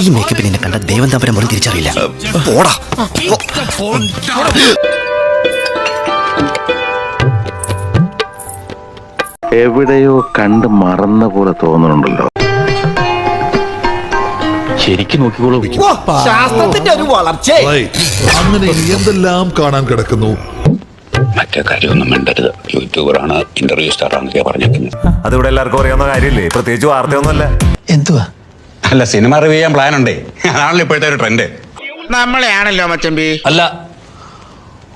ഈ മേക്കപ്പിൽ നിന്നെ കണ്ട ദേവൻ തമ്പരം പോലും തിരിച്ചറിയില്ല. പോടാ. എവിടെയോ കണ്ട് മറന്ന പോലെ തോന്നുന്നുണ്ടല്ലോ. ശരിക്കും നോക്കിക്കോളൂ. ശാസ്ത്രത്തിന്റെ ഒരു വളർച്ച. അങ്ങനെ ഇനി എന്തെല്ലാം കാണാൻ കിടക്കുന്നു? മറ്റേ കാര്യമൊന്നും മിണ്ടരുത്. യൂട്യൂബറാണ് ഇന്റർവ്യൂ സ്റ്റാർ സ്റ്റാറാന്നൊക്കെ പറഞ്ഞേക്കുന്നത്. അതിവിടെ എല്ലാവർക്കും അറിയാവുന്ന കാര്യമില്ലേ? പ്രത്യേകിച്ച് വാർത്തയൊന്നുമല്ല. എന്തുവാ? അല്ല സിനിമ റിവ്യൂ ചെയ്യാൻ പ്ലാൻ ഉണ്ട്. അതാണല്ലോ ഇപ്പോഴത്തെ ഒരു ട്രെൻഡ് നമ്മളെയാണല്ലോ മച്ചമ്പി അല്ല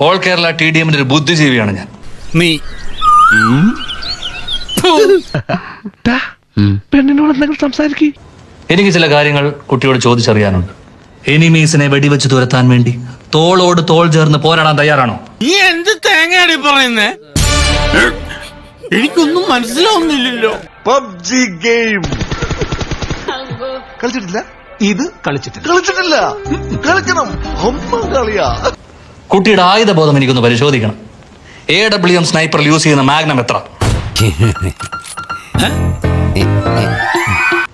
ഓൾ കേരള ടി ഡി എമ്മിന്റെ ഒരു ബുദ്ധിജീവിയാണ് ഞാൻ. നീ. പെണ്ണിനോട് എന്തെങ്കിലും സംസാരിക്കേ. എനിക്ക് ചില കാര്യങ്ങൾ കുട്ടിയോട് ചോദിച്ചറിയാനുണ്ട്. എനിമീസിനെ വെടിവെച്ച് തുരത്താൻ വേണ്ടി തോളോട് തോൾ ചേർന്ന് പോരാടാൻ തയ്യാറാണോ? നീ എന്ത് തേങ്ങയാടി പറയുന്നേ? എനിക്കൊന്നും മനസ്സിലാവുന്നില്ലല്ലോ. PUBG game. കളിച്ചിട്ടില്ല? ഇത് കളിച്ചിട്ടില്ല. കളിച്ചിട്ടില്ല. കളിക്കണം. അമ്മ കളിയാ. കുട്ടിയുടെ ആയുധബോധം എനിക്കൊന്ന് പരിശോധിക്കണം. എ ഡബ്ല്യു എം സ്നൈപ്പറിൽ യൂസ് ചെയ്യുന്ന മാഗ്നം എത്ര?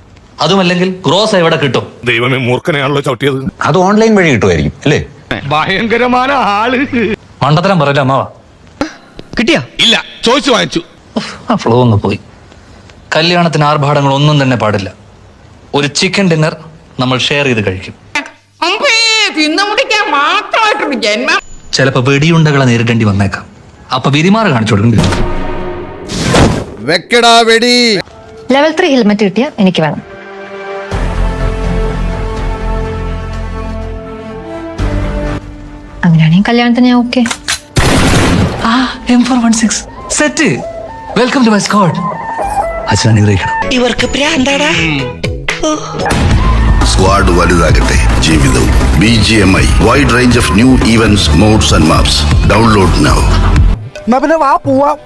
അതുമല്ലെങ്കിൽ ക്രോസ് എവിടെ കിട്ടും? ദൈവമേ മൂർഖനെയാണല്ലോ ചവിട്ടിയത്. അത് ഓൺലൈൻ വഴി കിട്ടുമായിരിക്കും അല്ലേ? ഭയങ്കരമായ ആൾ. മണ്ടത്തരം പറയല്ലോ അമ്മാവ? കിട്ടിയാ? ഇല്ല ചോദിച്ചു വാങ്ങിച്ചു. ആ ഫ്ലോ ഒന്ന് പോയി. കല്യാണത്തിന് ആർഭാടങ്ങൾ ഒന്നും തന്നെ പാടില്ല. ഒരു ചിക്കൻ ഡിന്നർ നമ്മൾ ഷെയർ ചെയ്ത് കഴിക്കും. ചിലപ്പോ തിന്നു മുടിക്കാൻ മാത്രമായിട്ടുണ്ട് ജന്മം ചിലപ്പോൾ വെടിയുണ്ടകളെ നേരിടേണ്ടി വന്നേക്കാം. അപ്പൊ വിരിമാറ് കാണിച്ചു വെടി. ലെവൽ ത്രീ ഹെൽമെറ്റ് കിട്ടിയ എനിക്ക് വേണം. അങ്ങനെയാണെങ്കിൽ കല്യാണത്തിന് ഞാൻ ഓക്കെ ആ M four one six set welcome to my squad അച്ഛൻ അനുഗ്രഹിക്കണം. ഇവർക്ക് പ്രാന്താടാ. സ്ക്വാഡ് വലുതാകട്ടെ. ജീവിതവും. B G M I wide range of new events modes and maps download now പിന്നെ വാ പോവാം.